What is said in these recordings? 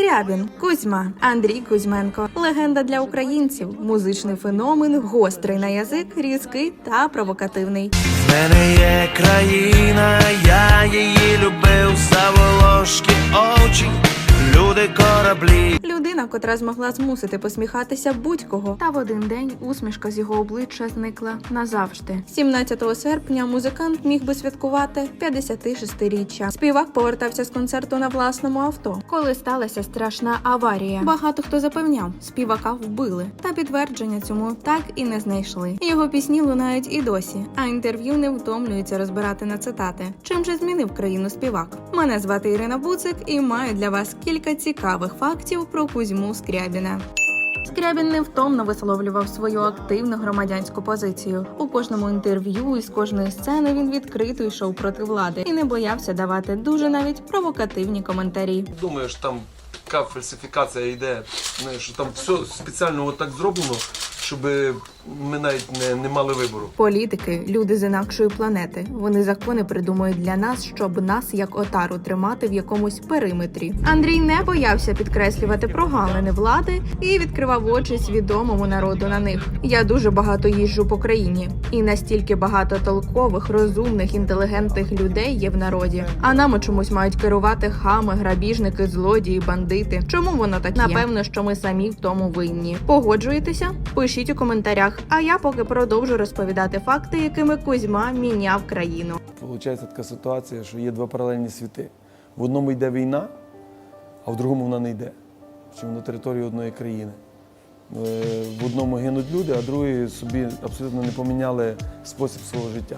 Скрябін, Кузьма, Андрій Кузьменко, легенда для українців, музичний феномен, гострий на язик, різкий та провокативний. В мене є країна, я її любив, заволошки очі, люди кораблі. Людина, котра змогла змусити посміхатися будь-кого, та в один день усмішка з його обличчя зникла назавжди. 17 серпня музикант міг би святкувати 56-річчя. Співак повертався з концерту на власному авто, коли сталася страшна аварія. Багато хто запевняв, співака вбили, та підтвердження цьому так і не знайшли. Його пісні лунають і досі, а інтерв'ю не втомлюються розбирати на цитати. Чим же змінив країну співак? Мене звати Ірина Буцик і маю для вас кілька цікавих фактів про Кузьму Скрябіна. Скрябін невтомно висловлював свою активну громадянську позицію. У кожному інтерв'ю і з кожної сцени він відкрито йшов проти влади і не боявся давати дуже навіть провокативні коментарі. Думаю, що там така фальсифікація йде, що там все спеціально отак так зроблено, щоб ми навіть не, не мали вибору. Політики, люди з інакшої планети. Вони закони придумують для нас, щоб нас як отару тримати в якомусь периметрі. Андрій не боявся підкреслювати прогалини влади і відкривав очі свідомому народу на них. Я дуже багато їжджу по країні, і настільки багато толкових, розумних, інтелігентних людей є в народі. А нами чомусь мають керувати хами, грабіжники, злодії, бандити. Чому воно так? Напевно, що ми самі в тому винні. Погоджуєтеся? Пишіть у коментарях. А я поки продовжу розповідати факти, якими Кузьма міняв країну. Получається така ситуація, що є два паралельні світи. В одному йде війна, а в другому вона не йде. Чому на території одної країни. Е, В одному гинуть люди, а другі собі абсолютно не поміняли спосіб свого життя.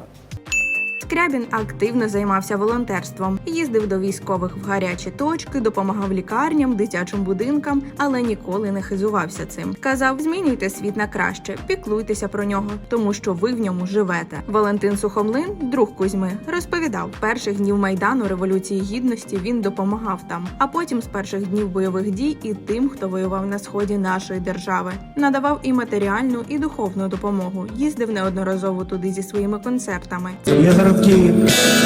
Скрябін активно займався волонтерством, їздив до військових в гарячі точки, допомагав лікарням, дитячим будинкам, але ніколи не хизувався цим. Казав: змінюйте світ на краще, піклуйтеся про нього, тому що ви в ньому живете. Валентин Сухомлин, друг Кузьми, розповідав, перших днів майдану революції гідності він допомагав там, а потім з перших днів бойових дій і тим, хто воював на сході нашої держави, надавав і матеріальну, і духовну допомогу. Їздив неодноразово туди зі своїми концертами. Є зараз таке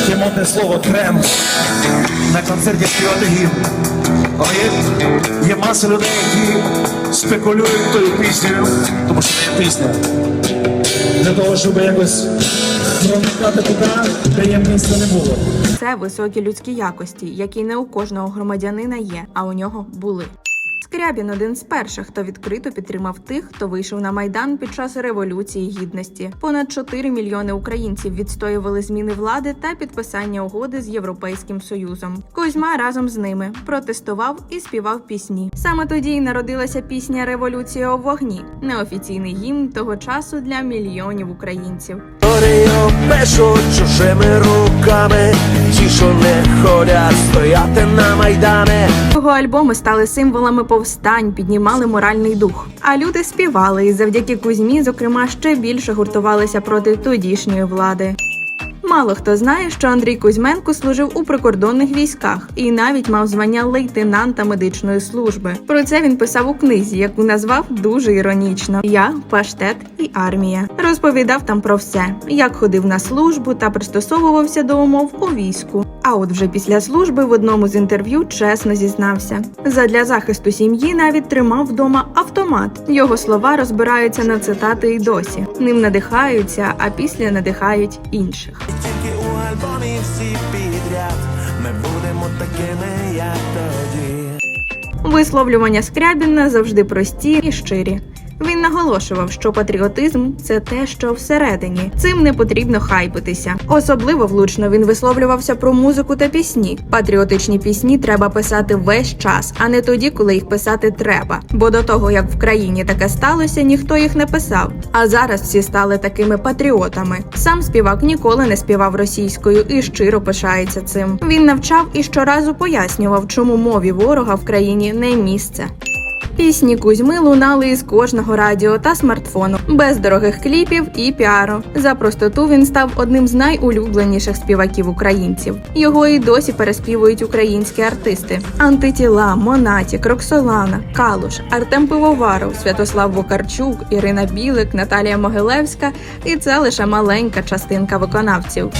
таке модне слово крем на концерті співати гімн. Але є, є маса людей, які спекулюють тою піснею, тому що це є пісня. Для того, щоб якось проникати туди, де є місця не було. Це високі людські якості, які не у кожного громадянина є, а у нього були. Скрябін один з перших, хто відкрито підтримав тих, хто вийшов на майдан під час революції гідності. Понад 4 мільйони українців відстоювали зміни влади та підписання угоди з Європейським Союзом. Кузьма разом з ними протестував і співав пісні. Саме тоді й народилася пісня Революція у вогні, неофіційний гімн того часу для мільйонів українців. Історію чужими руками, ті, що не ходять стояти на майдани. Його альбоми стали символами повстань, піднімали моральний дух. А люди співали і завдяки Кузьмі, зокрема, ще більше гуртувалися проти тодішньої влади. Мало хто знає, що Андрій Кузьменко служив у прикордонних військах і навіть мав звання лейтенанта медичної служби. Про це він писав у книзі, яку назвав дуже іронічно: Я, паштет і армія. Розповідав там про все, як ходив на службу та пристосовувався до умов у війську. А от вже після служби в одному з інтерв'ю чесно зізнався. Задля захисту сім'ї навіть тримав вдома автомат. Його слова розбираються на цитати й досі. Ним надихаються, а після надихають інших. Тільки всі підряд. Ми будемо такими, як тоді. Висловлювання Скрябіна завжди прості і щирі. Він наголошував, що патріотизм це те, що всередині. Цим не потрібно хайпитися. Особливо влучно він висловлювався про музику та пісні. Патріотичні пісні треба писати весь час, а не тоді, коли їх писати треба. Бо до того як в країні таке сталося, ніхто їх не писав. А зараз всі стали такими патріотами. Сам співак ніколи не співав російською і щиро пишається цим. Він навчав і щоразу пояснював, чому мові ворога в країні не місце. Пісні Кузьми лунали із кожного радіо та смартфону, без дорогих кліпів і піару. За простоту він став одним з найулюбленіших співаків українців. Його і досі переспівують українські артисти: Антитіла, Монатік, Роксолана, Калуш, Артем Пивоваров, Святослав Вокарчук, Ірина Білик, Наталія Могилевська. І це лише маленька частинка виконавців.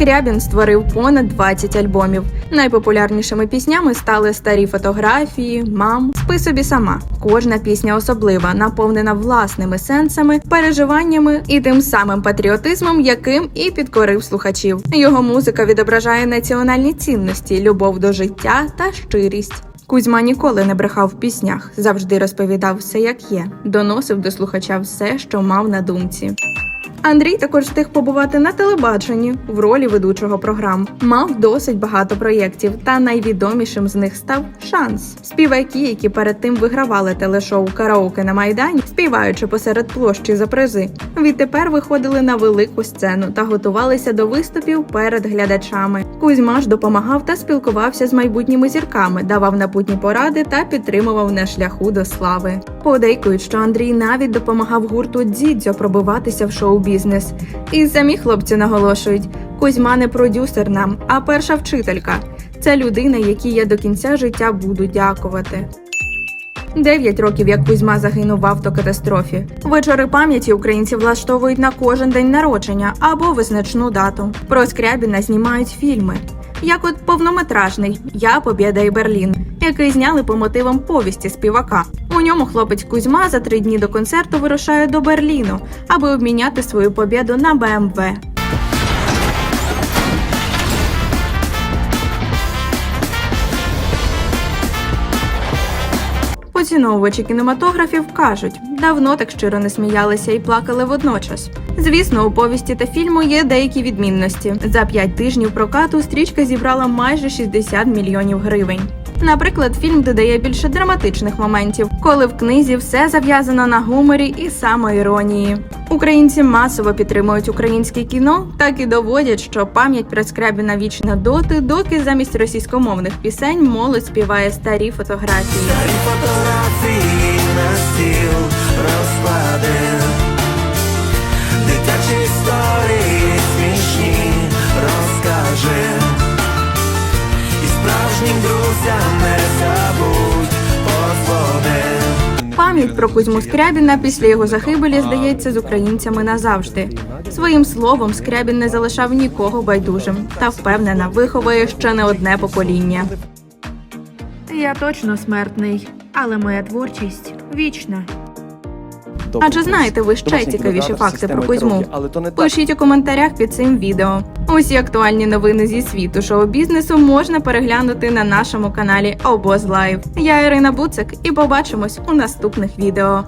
Скрябін створив понад 20 альбомів. Найпопулярнішими піснями стали старі фотографії, мам, спи собі сама. Кожна пісня особлива, наповнена власними сенсами, переживаннями і тим самим патріотизмом, яким і підкорив слухачів. Його музика відображає національні цінності, любов до життя та щирість. Кузьма ніколи не брехав в піснях, завжди розповідав все як є, доносив до слухача все, що мав на думці. Андрій також встиг побувати на телебаченні в ролі ведучого програм. Мав досить багато проєктів, та найвідомішим з них став шанс. Співаки, які перед тим вигравали телешоу Караоке на Майдані, співаючи посеред площі за призи, відтепер виходили на велику сцену та готувалися до виступів перед глядачами. Кузьма ж допомагав та спілкувався з майбутніми зірками, давав напутні поради та підтримував на шляху до слави. Подейкують, що Андрій навіть допомагав гурту Дзідзьо пробиватися в шоу-бізнес. І самі хлопці наголошують: Кузьма не продюсер нам, а перша вчителька. Це людина, якій я до кінця життя буду дякувати. Дев'ять років як Кузьма загинув в автокатастрофі. Вечори пам'яті українці влаштовують на кожен день народження або визначну дату. Про Скрябіна знімають фільми. Як от повнометражний Я Побєда Берлін, який зняли по мотивам повісті співака. У ньому хлопець Кузьма за три дні до концерту вирушає до Берліну, аби обміняти свою побєду на БМВ. Поціновувачі кінематографів кажуть, давно так щиро не сміялися і плакали водночас. Звісно, у повісті та фільму є деякі відмінності. За п'ять тижнів прокату стрічка зібрала майже 60 мільйонів гривень. Наприклад, фільм додає більше драматичних моментів, коли в книзі все зав'язано на гуморі і самоіронії. Українці масово підтримують українське кіно, так і доводять, що пам'ять про Скрябіна вічна доти, доки замість російськомовних пісень молодь співає старі фотографії. Старі фотографії на стіл Пам'ять про Кузьму Скрябіна після його загибелі здається з українцями назавжди. Своїм словом Скрябін не залишав нікого байдужим та впевнена, виховує ще не одне покоління. Я точно смертний, але моя творчість вічна. Тобто, Адже знаєте ви ще цікавіші факти про Кузьму? але то не. Пишіть у коментарях під цим відео. Усі актуальні новини зі світу шоу-бізнесу можна переглянути на нашому каналі Обоз Лайв. Я Ірина Буцик і побачимось у наступних відео.